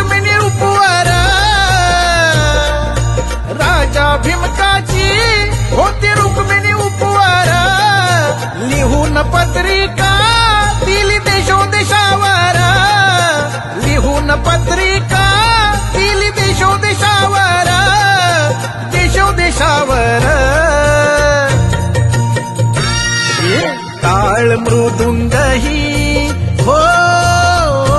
रुक्मिणी उपवारा राजा भीमकाची होती रुक्मिणी उपवर. लिहून पत्रिका दिली देशोदेशावर लिहून पत्रिका दिली देशोदेशावर देशोदेशावर काळ मृदुंग ही